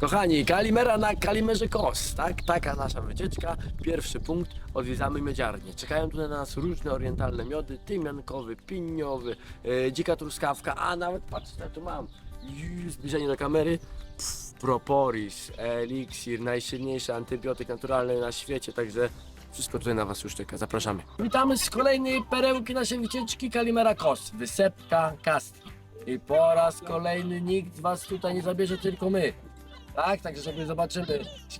Kochani, Kalimera na Kalimerze Kos, tak? Taka nasza wycieczka. Pierwszy punkt, odwiedzamy miodziarnię. Czekają tutaj na nas różne orientalne miody, tymiankowy, piniowy, e, dzika truskawka, a nawet patrzcie, tu mam zbliżenie do kamery. Pff, propolis, eliksir, najsilniejszy antybiotyk naturalny na świecie, także wszystko tutaj na Was już czeka. Zapraszamy. Witamy z kolejnej perełki naszej wycieczki Kalimera Kos, wysepka Kastki. I po raz kolejny nikt Was tutaj nie zabierze, tylko my. Tak, także sobie zobaczymy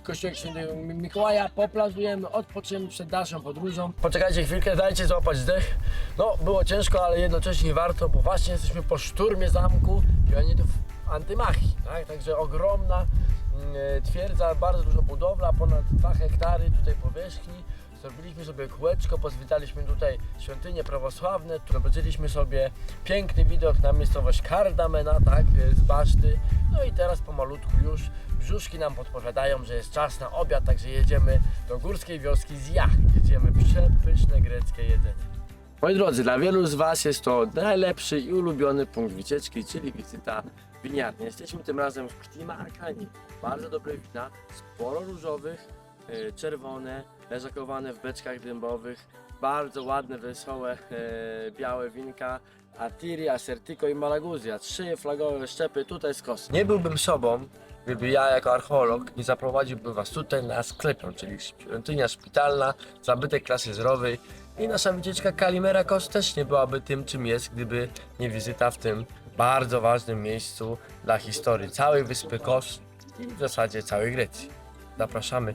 kościółek świętego Mi- Mikołaja, poplazujemy, odpoczniemy przed dalszą podróżą. Poczekajcie chwilkę, dajcie złapać zdech. No, było ciężko, ale jednocześnie warto, bo właśnie jesteśmy po szturmie zamku Joannitów Antymachii, tak? Także ogromna mm, e, twierdza, bardzo dużo budowla, ponad 2 hektary tutaj powierzchni. Zrobiliśmy sobie kółeczko, pozwiedzaliśmy tutaj świątynie prawosławne, zobaczyliśmy sobie piękny widok na miejscowość Kardamena, tak, e, z baszty. No i teraz pomalutku już brzuszki nam podpowiadają, że jest czas na obiad, także jedziemy do górskiej wioski z Jach. Jedziemy przepyszne greckie jedzenie. Moi drodzy, dla wielu z Was jest to najlepszy i ulubiony punkt wycieczki, czyli wizyta winiarni. Jesteśmy tym razem w Ktima Akani. Bardzo dobre wina, sporo różowych, czerwone, leżakowane w beczkach dębowych. Bardzo ładne, wesołe, e, białe winka. Atiri, Asertico i Malaguzja. Trzy flagowe szczepy tutaj z kosy. Nie byłbym sobą, gdyby ja jako archeolog nie zaprowadziłbym Was tutaj na sklepion, czyli świątynia szpitalna, zabytek klasy zerowej i nasza wycieczka Kalimera Kos też nie byłaby tym, czym jest, gdyby nie wizyta w tym bardzo ważnym miejscu dla historii całej wyspy Kos i w zasadzie całej Grecji. Zapraszamy.